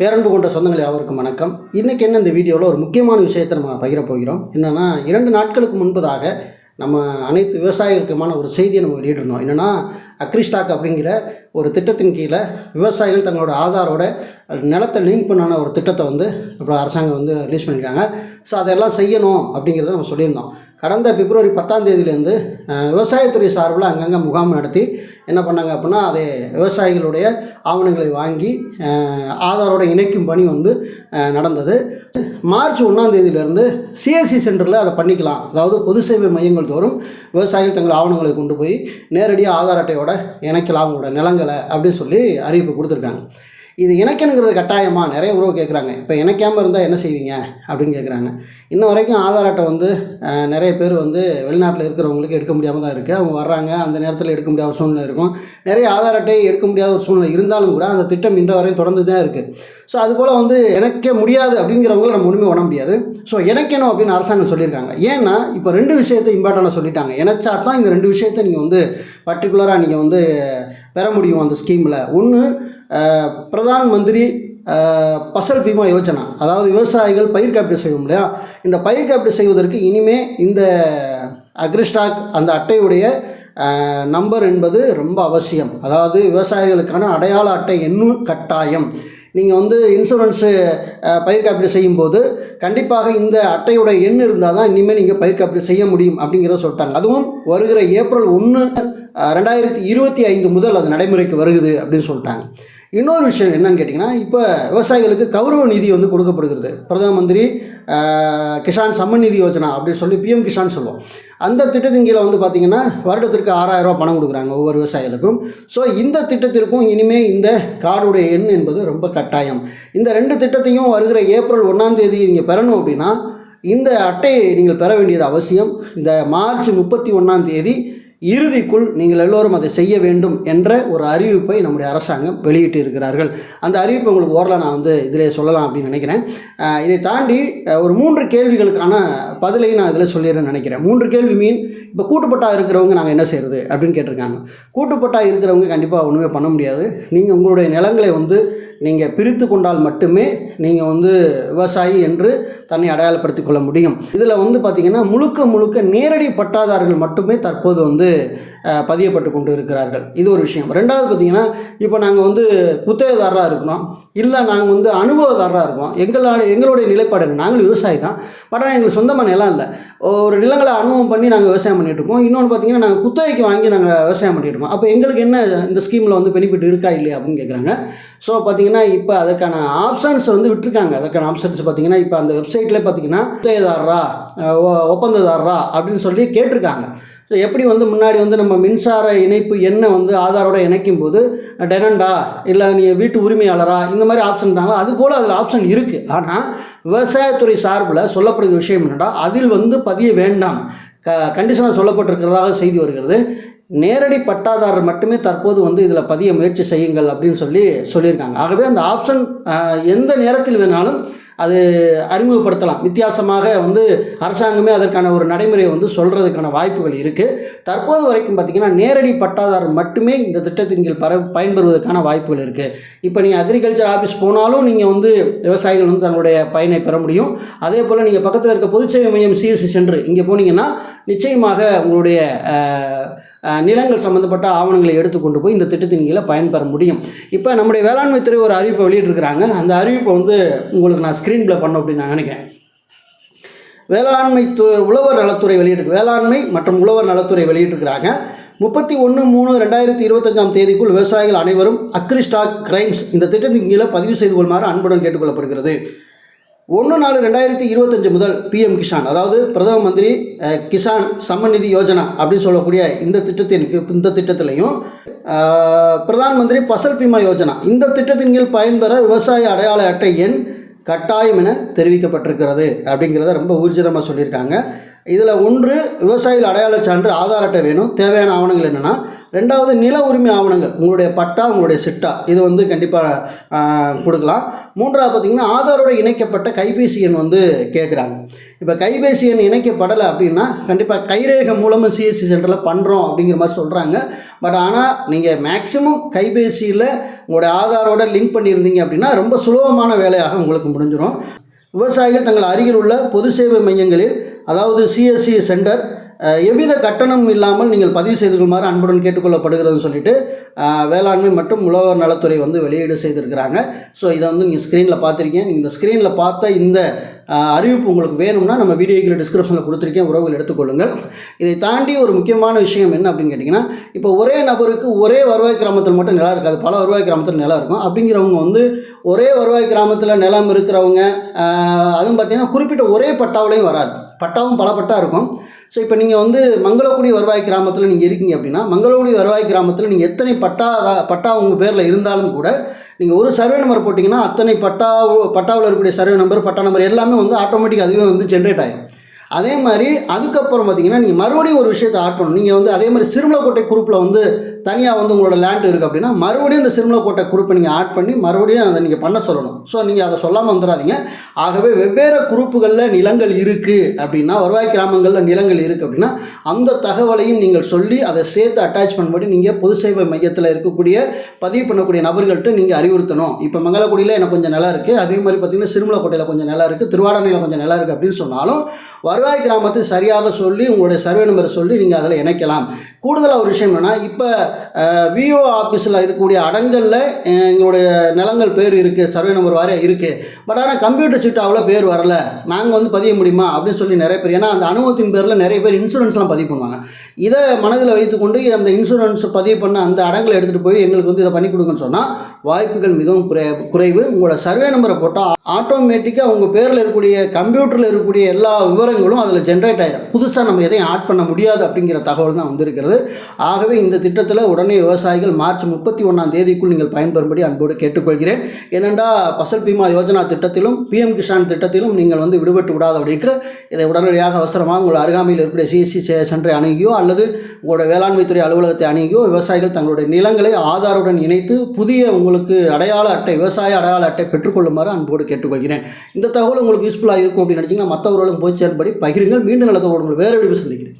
பேரன்பு கொண்ட சொந்தங்கள் யாவருக்கும் வணக்கம். இன்றைக்கி என்ன இந்த வீடியோவில் ஒரு முக்கியமான விஷயத்தை நம்ம பகிர போகிறோம். என்னென்னா இரண்டு நாட்களுக்கு முன்பதாக நம்ம அனைத்து விவசாயிகளுக்குமான ஒரு செய்தியை நம்ம வெளியிட்டிருந்தோம். என்னென்னா அக்ரிஸ்டாக் அப்படிங்கிற ஒரு திட்டத்தின் கீழே விவசாயிகள் தங்களோட ஆதாரோட நிலத்தை லிங்க் பண்ணான ஒரு திட்டத்தை வந்து இப்போ அரசாங்கம் வந்து ரிலீஸ் பண்ணியிருக்காங்க. ஸோ அதெல்லாம் செய்யணும் அப்படிங்கிறத நம்ம சொல்லியிருந்தோம். கடந்த பிப்ரவரி பத்தாம் தேதியிலேருந்து விவசாயத்துறை சார்பில் அங்கங்கே முகாம் நடத்தி என்ன பண்ணாங்க அப்படின்னா அதே விவசாயிகளுடைய ஆவணங்களை வாங்கி ஆதாரோட இணைக்கும் பணி வந்து நடந்தது. மார்ச் ஒன்றாம் தேதியிலேருந்து சிஎஸ்சி சென்டரில் அதை பண்ணிக்கலாம். அதாவது பொது சேவை மையங்கள் தோறும் விவசாயிகள் தங்கள் ஆவணங்களை கொண்டு போய் நேரடியாக ஆதார் அட்டையோட இணைக்கலாம் அவங்களோட நிலங்களை அப்படின்னு சொல்லி அறிவிப்பு கொடுத்துருக்காங்க. இது இணைக்கணுங்கிறது கட்டாயமா? நிறைய உறவு கேட்குறாங்க. இப்போ இணைக்காமல் இருந்தால் என்ன செய்வீங்க? அப்படின்னு கேட்குறாங்க. இன்ன வரைக்கும் ஆதார் அட்டை வந்து நிறைய பேர் வந்து வெளிநாட்டில் இருக்கிறவங்களுக்கு எடுக்க முடியாமல் தான் இருக்குது அவங்க வர்றாங்க. அந்த நேரத்தில் எடுக்க முடியாத ஒரு சூழ்நிலை இருக்கும். நிறைய ஆதார் அட்டை எடுக்க முடியாத ஒரு சூழ்நிலை இருந்தாலும் கூட அந்த திட்டம் இன்ற வரையும் தொடர்ந்து தான் இருக்குது ஸோ அதுபோல் வந்து இணைக்க முடியாது அப்படிங்கிறவங்கள நம்ம ஒன்றுமே பண்ண முடியாது. ஸோ இணைக்கணும் அப்படின்னு அரசாங்கம் சொல்லியிருக்காங்க. ஏன்னா இப்போ ரெண்டு விஷயத்தை இம்பார்ட்டண்டாக சொல்லிட்டாங்க. இணைச்சா தான் இந்த ரெண்டு விஷயத்தை நீங்கள் வந்து பர்டிகுலராக நீங்கள் வந்து பெற முடியும் அந்த ஸ்கீமில் ஒன்று பிரதான் மந்திரி பசல் பீமா யோஜனா. அதாவது விவசாயிகள் பயிர் காப்பீடு செய்வோம் இல்லையா? இந்த பயிர் காப்பீடு செய்வதற்கு இனிமே இந்த அக்ரிஸ்டாக் அந்த அட்டையுடைய நம்பர் என்பது ரொம்ப அவசியம். அதாவது விவசாயிகளுக்கான அடையாள அட்டை என்னும் கட்டாயம். நீங்கள் வந்து இன்சூரன்ஸு பயிர் காப்பீடு செய்யும்போது கண்டிப்பாக இந்த அட்டையோட எண் இருந்தால் தான் இனிமேல் நீங்கள் பயிர் காப்பீடு செய்ய முடியும் அப்படிங்கிறத சொல்லிட்டாங்க. அதுவும் வருகிற ஏப்ரல் ஒன்று ரெண்டாயிரத்தி இருபத்தி ஐந்து முதல் அது நடைமுறைக்கு வருகுது அப்படின்னு சொல்லிட்டாங்க. இன்னொரு விஷயம் என்னன்னு கேட்டிங்கன்னா இப்போ விவசாயிகளுக்கு கௌரவ நிதி வந்து கொடுக்கப்படுகிறது. பிரதம மந்திரி கிசான் சம்மன் நிதி யோஜனா அப்படின்னு சொல்லி பிஎம் கிசான் சொல்லுவோம். அந்த திட்டத்தின் கீழே வந்து பார்த்திங்கன்னா வருடத்திற்கு ஆறாயிரம் பணம் கொடுக்குறாங்க ஒவ்வொரு விவசாயிகளுக்கும். ஸோ இந்த திட்டத்திற்கும் இனிமேல் இந்த கார்டுடைய எண் என்பது ரொம்ப கட்டாயம். இந்த ரெண்டு திட்டத்தையும் வருகிற ஏப்ரல் ஒன்றாந்தேதி நீங்கள் பெறணும் அப்படின்னா இந்த அட்டையை நீங்கள் பெற வேண்டியது அவசியம். இந்த மார்ச் முப்பத்தி ஒன்றாம் தேதி இறுதிக்குள் நீங்கள் எல்லோரும் அதை செய்ய வேண்டும் என்ற ஒரு அறிவிப்பை நம்முடைய அரசாங்கம் வெளியிட்டு இருக்கிறார்கள் அந்த அறிவிப்பை உங்களுக்கு ஓரளவு நான் வந்து இதிலே சொல்லலாம் அப்படின்னு நினைக்கிறேன். இதை தாண்டி ஒரு மூன்று கேள்விகளுக்கான பதிலை நான் இதில் சொல்லிடுறேன்னு நினைக்கிறேன். மூன்று கேள்வி மீன் இப்போ கூட்டுப்பட்டா இருக்கிறவங்க நாங்கள் என்ன செய்கிறது அப்படின்னு கேட்டிருக்காங்க. கூட்டுப்பட்டா இருக்கிறவங்க கண்டிப்பாக ஒன்றுமே பண்ண முடியாது. நீங்கள் உங்களுடைய நிலங்களை வந்து நீங்கள் பிரித்து கொண்டால் மட்டுமே நீங்கள் வந்து விவசாயி என்று தன்னை அடையாளப்படுத்திக் கொள்ள முடியும். இதில் வந்து பார்த்திங்கன்னா முழுக்க முழுக்க நேரடி பட்டாதாரர்கள் மட்டுமே தற்போது வந்து பதியப்பட்டு கொண்டு இருக்கிறார்கள் இது ஒரு விஷயம். ரெண்டாவது பார்த்திங்கன்னா இப்போ நாங்கள் வந்து குத்தகைதாரராக இருக்கிறோம். இல்லை நாங்கள் வந்து அனுபவதாரராக இருக்கோம் எங்களோட எங்களுடைய நிலைப்பாடு என்ன? நாங்களும் விவசாயி தான். பட் ஆனால் எங்களுக்கு சொந்தமான நிலம் இல்லை. ஒரு நிலங்களை அனுபவம் பண்ணி நாங்கள் விவசாயம் பண்ணிட்டு இருக்கோம். இன்னொன்று பார்த்தீங்கன்னா நாங்கள் குத்தகைக்கு வாங்கி நாங்கள் விவசாயம் பண்ணிட்டு இருக்கோம். அப்போ எங்களுக்கு என்ன இந்த ஸ்கீமில் வந்து பெனிஃபிட் இருக்கா இல்லையா அப்படின்னு கேட்குறாங்க ஸோ பார்த்தீங்கன்னா இப்போ அதற்கான ஆப்ஷன்ஸ் வந்து விட்டுருக்காங்க. அதற்கான ஆப்ஷன்ஸ் பார்த்தீங்கன்னா இப்போ அந்த வெப்சைட்டில் பார்த்தீங்கன்னா குத்தகைதாரரா ஒ- ஒப்பந்ததாரரா அப்படின்னு சொல்லி கேட்டிருக்காங்க. ஸோ எப்படி வந்து முன்னாடி வந்து நம்ம மின்சார இணைப்பு எண்ணை வந்து ஆதாரோட இணைக்கும் போது டெனண்டா இல்லை நீ வீட்டு உரிமையாளரா இந்த மாதிரி ஆப்ஷன் அது போல் அதில் ஆப்ஷன் இருக்குது ஆனால் விவசாயத்துறை சார்பில் சொல்லப்படுகிற விஷயம் என்னென்னா அதில் வந்து பதிய வேண்டாம். க கண்டிஷனாக சொல்லப்பட்டிருக்கிறதாக செய்தி வருகிறது. நேரடி பட்டாதாரர் மட்டுமே தற்போது வந்து இதில் பதிய முயற்சி செய்யுங்கள் அப்படின்னு சொல்லி சொல்லியிருக்காங்க. ஆகவே அந்த ஆப்ஷன் எந்த நேரத்தில் வேணாலும் அது அறிமுகப்படுத்தலாம். வித்தியாசமாக வந்து அரசாங்கமே அதற்கான ஒரு நடைமுறையை வந்து சொல்கிறதுக்கான வாய்ப்புகள் இருக்குது தற்போது வரைக்கும் பார்த்திங்கன்னா நேரடி பட்டாதாரர் மட்டுமே இந்த திட்டத்தின் கீழ் பர பயன்பெறுவதற்கான வாய்ப்புகள் இருக்குது இப்போ நீங்கள் அக்ரிகல்ச்சர் ஆஃபீஸ் போனாலும் நீங்கள் வந்து விவசாயிகள் வந்து தங்களுடைய பயனை பெற முடியும். அதே போல் நீங்கள் பக்கத்தில் இருக்க பொதுச்சேவை மையம் சிஎஸ்சி சென்று இங்கே போனீங்கன்னா நிச்சயமாக உங்களுடைய நிலங்கள் சம்மந்தப்பட்ட ஆவணங்களை எடுத்து கொண்டு போய் இந்த திட்டத்தின் கீழே பயன்பெற முடியும். இப்போ நம்முடைய வேளாண்மை துறை ஒரு அறிவிப்பை வெளியிட்டிருக்கிறாங்க. அந்த அறிவிப்பை வந்து உங்களுக்கு நான் ஸ்க்ரீன் ப்ளே பண்ண அப்படின்னு நான் நினைக்கிறேன். வேளாண்மை து உழவர் நலத்துறை வெளியிட்டு வேளாண்மை மற்றும் உழவர் நலத்துறை வெளியிட்டிருக்கிறாங்க. முப்பத்தி ஒன்று மூணு ரெண்டாயிரத்தி இருபத்தஞ்சாம் தேதிக்குள் விவசாயிகள் அனைவரும் அக்ரிஸ்டாக் கிரைம்ஸ் இந்த திட்டத்தின் கீழே பதிவு செய்து கொள்ளுமாறு அன்புடன் கேட்டுக்கொள்ளப்படுகிறது. ஒன்று நாலு ரெண்டாயிரத்தி இருபத்தஞ்சு முதல் பிஎம் கிஷான் அதாவது பிரதம மந்திரி கிசான் சம்மநிதி யோஜனா அப்படின்னு சொல்லக்கூடிய இந்த திட்டத்தின் இந்த திட்டத்திலையும் பிரதான் மந்திரி ஃபசல் பீமா யோஜனா இந்த திட்டத்தின் கீழ் பயன்பெற விவசாய அடையாள அட்டை எண் கட்டாயம் என தெரிவிக்கப்பட்டிருக்கிறது அப்படிங்கிறத ரொம்ப ஊர்ஜிதமாக சொல்லியிருக்காங்க. இதில் ஒன்று விவசாயிகள் அடையாள சான்று ஆதார் அட்டை வேணும். தேவையான ஆவணங்கள் என்னென்னா ரெண்டாவது நில உரிமை ஆவணங்கள் உங்களுடைய பட்டா உங்களுடைய சிட்டா இது வந்து கண்டிப்பாக கொடுக்கலாம். மூன்றாவது பார்த்திங்கன்னா ஆதாரோட இணைக்கப்பட்ட கைபேசி எண் வந்து கேட்குறாங்க இப்போ கைபேசி எண் இணைக்கப்படலை அப்படின்னா கண்டிப்பாக கைரேகை மூலமாக சிஎஸ்சி சென்டரில் பண்ணுறோம் அப்படிங்கிற மாதிரி சொல்கிறாங்க பட் ஆனால் நீங்கள் மேக்ஸிமம் கைபேசியில் உங்களுடைய ஆதாரோட லிங்க் பண்ணியிருந்தீங்க அப்படின்னா ரொம்ப சுலபமான வேலையாக உங்களுக்கு முடிஞ்சிடும் விவசாயிகள் தங்கள் அருகில் உள்ள பொது சேவை மையங்களில் அதாவது சிஎஸ்சி சென்டர் எவ்வித கட்டணம் இல்லாமல் நீங்கள் பதிவு செய்து கொள்ளுமாறு அன்புடன் கேட்டுக்கொள்ளப்படுகிறதுன்னு சொல்லிட்டு வேளாண்மை மற்றும் உழவர் நலத்துறை வந்து வெளியீடு செய்திருக்கிறாங்க. ஸோ இதை வந்து நீங்கள் ஸ்க்ரீனில் பார்த்துருக்கீங்க. நீங்கள் இந்த ஸ்க்ரீனில் பார்த்த இந்த அறிவிப்பு உங்களுக்கு வேணும்னா நம்ம வீடியோக்கில் டிஸ்கிரிப்ஷனில் கொடுத்துருக்கேன். உறவுகள் எடுத்துக்கொள்ளுங்கள். இதை தாண்டி ஒரு முக்கியமான விஷயம் என்ன அப்படின்னு கேட்டிங்கன்னா இப்போ ஒரே நபருக்கு ஒரே வருவாய் கிராமத்தில் மட்டும் நிலம் இருக்காது. பல வருவாய் கிராமத்தில் நிலம் இருக்கும். அப்படிங்கிறவங்க வந்து ஒரே வருவாய் கிராமத்தில் நிலம் இருக்கிறவங்க அதுவும் பார்த்திங்கன்னா குறிப்பிட்ட ஒரே பட்டாவிலையும் வராது. பட்டாவும் பல பட்டா இருக்கும். ஸோ இப்போ நீங்கள் வந்து மங்களக்குடி வருவாய் கிராமத்தில் நீங்கள் இருக்கீங்க அப்படின்னா மங்களக்குடி வருவாய் கிராமத்தில் நீங்கள் எத்தனை பட்டா பட்டா உங்கள் பேரில் இருந்தாலும் கூட நீங்கள் ஒரு சர்வே நம்பர் போட்டிங்கன்னா அத்தனை பட்டா பட்டாவில் இருக்கக்கூடிய சர்வே நம்பர் பட்டா நம்பர் எல்லாமே வந்து ஆட்டோமேட்டிக் அதுவே வந்து ஜென்ரேட் ஆகிடும் அதே மாதிரி அதுக்கப்புறம் பார்த்தீங்கன்னா நீங்கள் மறுபடியும் ஒரு விஷயத்தை ஆட் பண்ணணும். நீங்கள் வந்து அதே மாதிரி சிறுமலக்கோட்டை குரூப்பில் வந்து தனியாக வந்து உங்களோட லேண்ட் இருக்குது அப்படின்னா மறுபடியும் இந்த சிறுமலக்கோட்டை குரூப்பை நீங்கள் ஆட் பண்ணி மறுபடியும் அதை நீங்கள் பண்ண சொல்லணும். ஸோ நீங்கள் அதை சொல்லாமல் வந்துடாதீங்க ஆகவே வெவ்வேறு குரூப்புகளில் நிலங்கள் இருக்குது அப்படின்னா வருவாய் கிராமங்களில் நிலங்கள் இருக்குது அப்படின்னா அந்த தகவலையும் நீங்கள் சொல்லி அதை சேர்த்து அட்டாச் பண்ணும்படி நீங்கள் பொது சேவை மையத்தில் இருக்கக்கூடிய பதிவு பண்ணக்கூடிய நபர்கள்ட்ட நீங்கள் அறிவுறுத்தணும். இப்போ மங்களக்குடியில் எனக்கு கொஞ்சம் நிலம் இருக்குது அதே மாதிரி பார்த்தீங்கன்னா சிறுமலக்கோட்டையில் கொஞ்சம் நிலம் இருக்குது திருவாடானையில் கொஞ்சம் நிலம் இருக்குது அப்படின்னு சொன்னாலும் வருவாய் கிராமத்தை சரியாக சொல்லி உங்களுடைய சர்வே நம்பரை சொல்லி நீங்கள் அதில் இணைக்கலாம். கூடுதலாக ஒரு விஷயம் என்னென்னா இப்போ விஓ ஆஃபீஸில் இருக்கக்கூடிய அடங்கலில் எங்களுடைய நிலங்கள் பேர் இருக்குது சர்வே நம்பர் வாரியாக இருக்குது பட் ஆனால் கம்ப்யூட்டர் சீட்டாவில் பேர் வரல. நாங்கள் வந்து பதிய முடியுமா? அப்படின்னு சொல்லி நிறைய பேர் ஏன்னா அந்த அனுபவத்தின் பேரில் நிறைய பேர் இன்சூரன்ஸ்லாம் பதிவு பண்ணுவாங்க. இதை மனதில் வைத்துக்கொண்டு அந்த இன்சூரன்ஸ் பதிவு பண்ண அந்த அடங்கலை எடுத்துகிட்டு போய் எங்களுக்கு வந்து இதை பண்ணி கொடுங்கன்னு சொன்னால் வாய்ப்புகள் மிகவும் குறை குறைவு. உங்களோட சர்வே நம்பரை போட்டால் ஆட்டோமேட்டிக்காக உங்கள் பேரில் இருக்கக்கூடிய கம்ப்யூட்டரில் இருக்கக்கூடிய எல்லா விவரங்களும் அதில் ஜென்ரேட் ஆகிடும் புதுசாக நம்ம எதையும் ஆட் பண்ண முடியாது அப்படிங்கிற தகவல் தான் வந்திருக்கிறது. ஆகவே இந்த திட்டத்தில் உடனே விவசாயிகள் மார்ச் முப்பத்தி ஒன்றாம் தேதிக்குள் நீங்கள் பயன்பெறும்படி அன்போடு கேட்டுக்கொள்கிறேன். ஏனென்றா பசல் பீமா யோஜனா திட்டத்திலும் பிஎம் கிஷான் திட்டத்திலும் நீங்கள் வந்து விடுபட்டு விடாதபடிக்கு இதை உடனடியாக அவசரமாக உங்கள் அருகாமையில் இருக்கக்கூடிய சிஎஸ்சி சென்றை அணுகியோ அல்லது உங்களோட வேளாண்மைத்துறை அலுவலகத்தை அணுகியோ விவசாயிகள் தங்களுடைய நிலங்களை ஆதாருடன் இணைத்து புதிய உங்களுக்கு அடையாள அட்டை விவசாய அடையாள அட்டை பெற்றுக்கொள்ளுமாறு அன்போடு கேட்டுக்கொள்கிறேன். இந்த தகவல் உங்களுக்கு யூஸ்ஃபுல்லாக இருக்கும் அப்படின்னு நினச்சிங்கன்னா மற்றவர்களும் போய் சேரும்படி பகிருங்கள். மீண்டும் நல்ல தோழர்கள் வேறு வீடியோ சந்திக்கிறேன்.